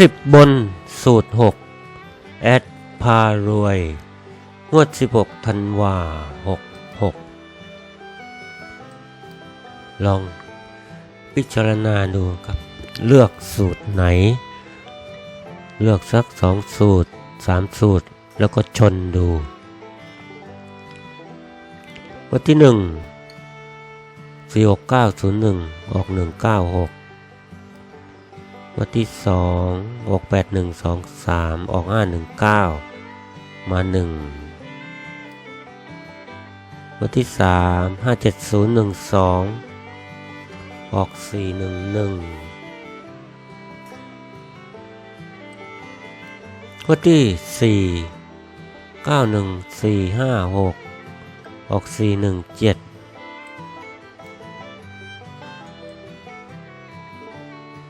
สิบบนสูตรหกแอดพารวย งวด16ธันวาหกหกลองพิจารณาดูครับ เลือกสูตรไหน เลือกสักสองสูตรสามสูตรแล้วก็ชนดูวันที่หนึ่งสี่หกเก้าศูนย์หนึ่งออกหนึ่งเก้าหก วันที่สองออกแปดหนึ่งสองสามออกห้าหนึ่งเก้ามาหนึ่งวันที่สามห้าเจ็ดศูนย์หนึ่งสองออกสี่หนึ่งหนึ่งวันที่สี่เก้าหนึ่งสี่ห้าหกออกสี่หนึ่งเจ็ด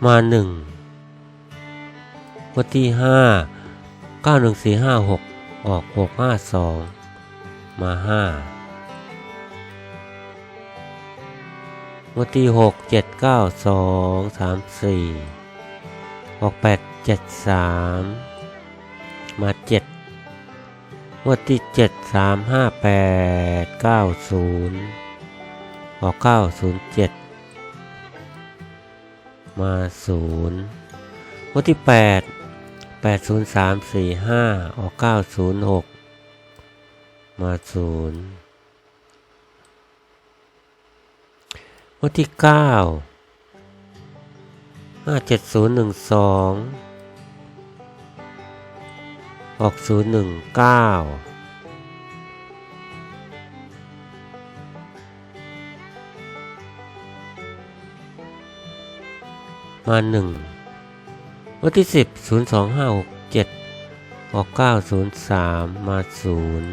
มาหนึ่ง วันที่ห้าเก้าหนึ่งสี่ห้าหกออกหกห้าสองมาห้าวันที่หกเจ็ดเก้าสองสามสี่ออกแปดเจ็ดสามมาเจ็ดวันที่เจ็ดสามห้าแปดเก้าศูนย์ออกเก้าศูนย์เจ็ดมาศูนย์วันที่แแปดศูนย์สามสี่ห้าออกเก้าศูนย์หกมาศูนย์วันที่เก้าห้าเจ็ดศูนย์หนึ่งสองออกศูนย์หนึ่งเก้ามาหนึ่ง วันที่สิบศูนย์สองห้าหกเจ็ดออกเก้าศูนย์สามมาศูนย์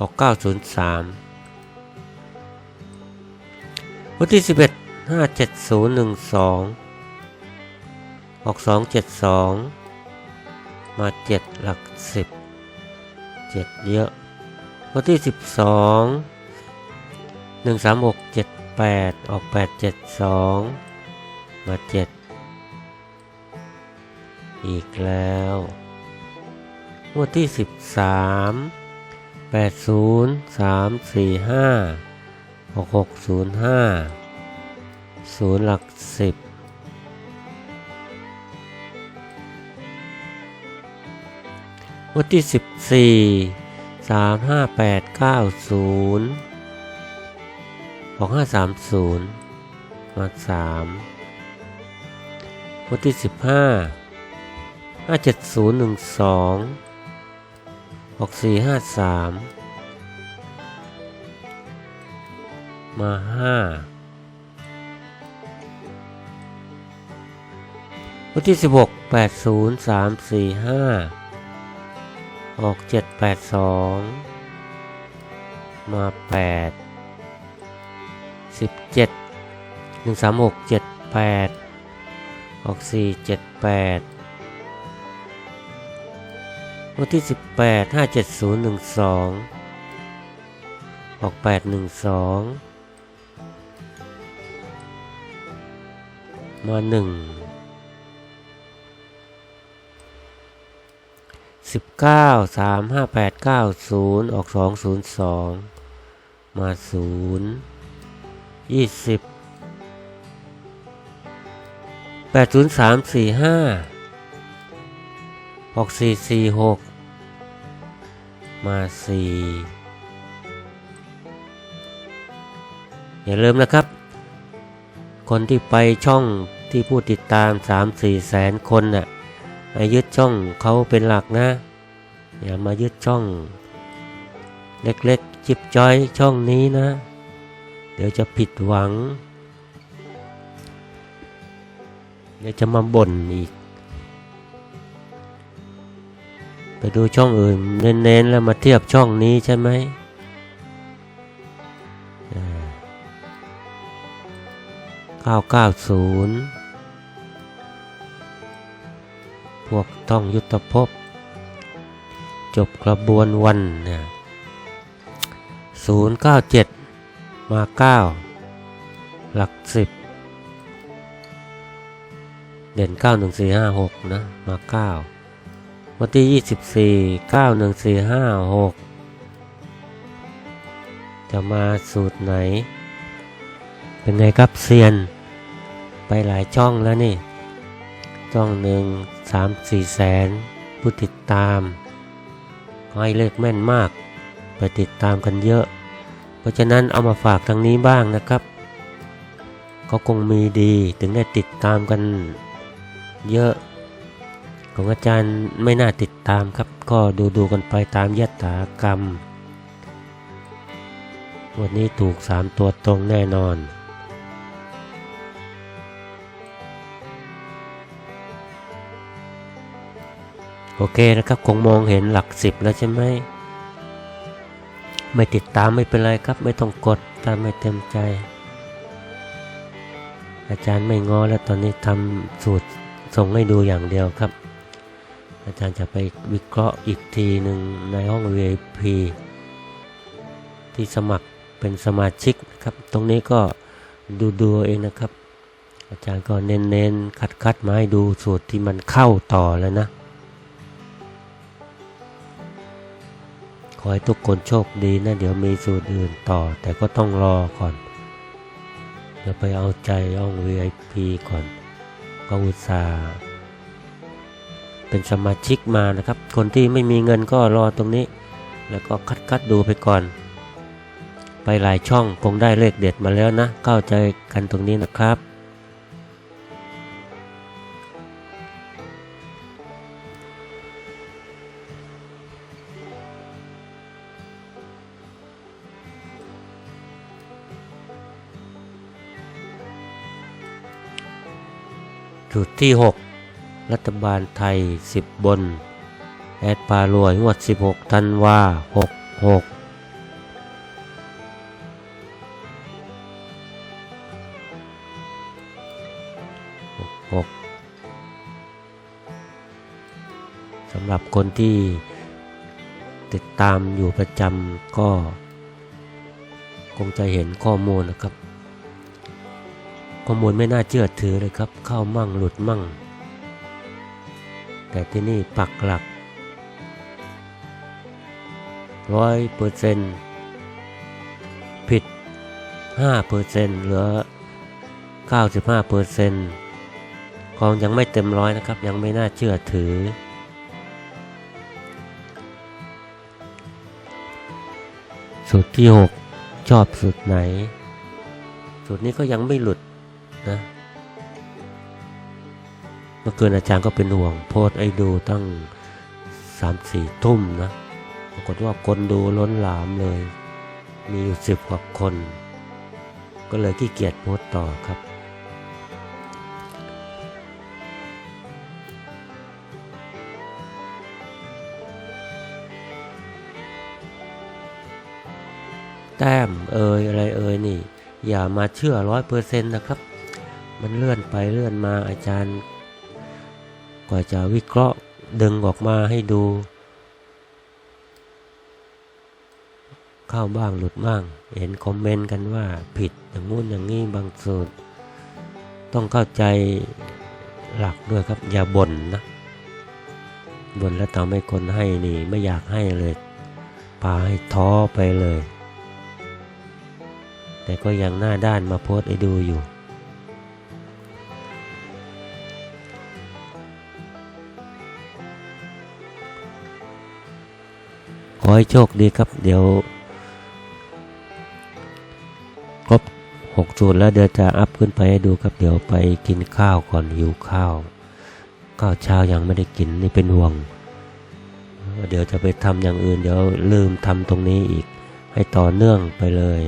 ออกเก้าศูนย์สามวันที่สิบเอ็ดห้าเจ็ดศูนย์หนึ่งสองออกสองเจ็ดสอง มาเจ็ดหลักสิบเจ็ดเยอะข้อที่สิบสองหนึ่งสามหกเจ็ดแปดออกแปดเจ็ดสองมาเจ็ดอีกแล้วข้อที่ 13 80 345 6605 0 หลัก 10 วันที่ 14 35890 2530มา3วันที่ 15 57012 6453 มา 5 วันที่ 16 80345 ออกเจ็ดแปดสองมาแปดสิบเจ็ดหนึ่งสามหกเจ็ดแปดออกสี่เจ็ดแปดวันที่สิบแปดห้าเจ็ดศูนย์หนึ่งสองออกแปดหนึ่งสองมาหนึ่ง สิบเก้าสามห้าแปดเก้าศูนย์ออกสองศูนย์สองมาศูนย์ยี่สิบแปดศูนย์สามสี่ห้าออกสี่สี่หกมาสี่อย่าลืมนะครับ คนที่ไปช่องที่ผู้ติดตาม 3-4 แสนคนน่ะ มายึดช่องเขาเป็นหลักนะอย่ามายึดช่อง เล็กๆ จิบจ้อยช่องนี้นะ เดี๋ยวจะผิดหวัง เดี๋ยวจะมาบ่นอีก ไปดูช่องอื่นเน้นๆ แล้วมาเทียบช่องนี้ใช่ไหม990 พวกต้องยุทธภพ จบกระบวนวันเนี่ยศูนย์เก้าเจ็ดมาเก้าหลักสิบเด่นเก้าหนึ่งสี่ห้าหกนะ มาเก้าวันที่ยี่สิบสี่เก้าหนึ่งสี่ห้าหกจะมาสูตรไหน เป็นไงครับเซียน ไปหลายช่องแล้วนี่ ช่องหนึ่งสามสี่แสน ผู้ติดตามให้เลขแม่นมาก ไปติดตามกันเยอะ เพราะฉะนั้นเอามาฝากทางนี้บ้างนะครับ ก็คงมีดีถึงได้ติดตามกันเยอะ ของอาจารย์ไม่น่าติดตามครับ ก็ดูดูกันไปตามยถากรรม วันนี้ถูกสามตัวตรงแน่นอน โอเคนะครับคงมองเห็นหลักสิบแล้วใช่ไหมไม่ติดตามไม่เป็นไรครับ ไม่ต้องกดตามไม่เต็มใจ อาจารย์ไม่ง้อแล้วตอนนี้ทำสูตรส่งให้ดูอย่างเดียวครับ อาจารย์จะไปวิเคราะห์อีกทีหนึ่งในห้อง VIP ที่สมัครเป็นสมาชิกครับ ตรงนี้ก็ดูดูเอาเองนะครับ อาจารย์ก็เน้นๆคัดๆมาให้ดูสูตรที่มันเข้าต่อแล้วนะ อให้ทุกคนโชคดีนะเดี๋ยวมีสูตรอื่นต่อ แต่ก็ต้องรอก่อนเดี๋ยวไปเอาใจห้อง VIP ก่อน ก็อุตส่าห์เป็นสมาชิกมานะครับ คนที่ไม่มีเงินก็รอตรงนี้ แล้วก็คัดคัดดูไปก่อน ไปหลายช่องคงได้เลขเด็ดมาแล้วนะ เข้าใจกันตรงนี้นะครับ จุดที่ 6 รัฐบาลไทย 10 บน แอดปารวยงวด 16 ธันวา 66สำหรับคนที่ติดตามอยู่ประจำก็ คงจะเห็นข้อมูลนะครับ ข้อมูลไม่น่าเชื่อถือเลยครับ เข้ามั่งหลุดมั่ง แต่ที่นี่ปักหลักร้อยเปอร์เซนผิดห้าเปอร์เซนเหลือเก้าสิบห้าเปอร์เซนกองยังไม่เต็มร้อยนะครับ ยังไม่น่าเชื่อถือ สูตรที่หกชอบสูตรไหน สูตรนี้ก็ยังไม่หลุด นะเมื่อคืนอาจารย์ก็เป็นห่วง โพสไอ้ดูตั้งสามสี่ทุ่มนะปรากฏว่าคนดูล้นหลามเลย มีอยู่สิบกว่าคน ก็เลยขี้เกียจโพสต์ต่อครับ แต้มเอ่ยอะไรเอ่ยนี่ อย่ามาเชื่อร้อยเปอร์เซ็นต์นะครับ มันเลื่อนไปเลื่อนมาอาจารย์ กว่าจะวิเคราะห์ดึงออกมาให้ดู เข้าบ้างหลุดบ้าง เห็นคอมเมนต์กันว่าผิดอย่างงู้นอย่างนี้บางสูตร ต้องเข้าใจหลักด้วยครับ อย่าบ่นนะบ่นแล้วทำให้คนให้นี่ไม่อยากให้เลยพาให้ท้อไปเลย แต่ก็ยังหน้าด้านมาโพสต์ให้ดูอยู่ ขอให้โชคดีครับ เดี๋ยว ครบหกสูตรแล้วเดี๋ยวจะอัพขึ้นไปให้ดูครับ เดี๋ยวไปกินข้าวก่อนหิวข้าวข้าวเช้ายังไม่ได้กินนี่เป็นห่วง เดี๋ยวจะไปทำอย่างอื่น เดี๋ยวลืมทำตรงนี้อีก ให้ต่อเนื่องไปเลย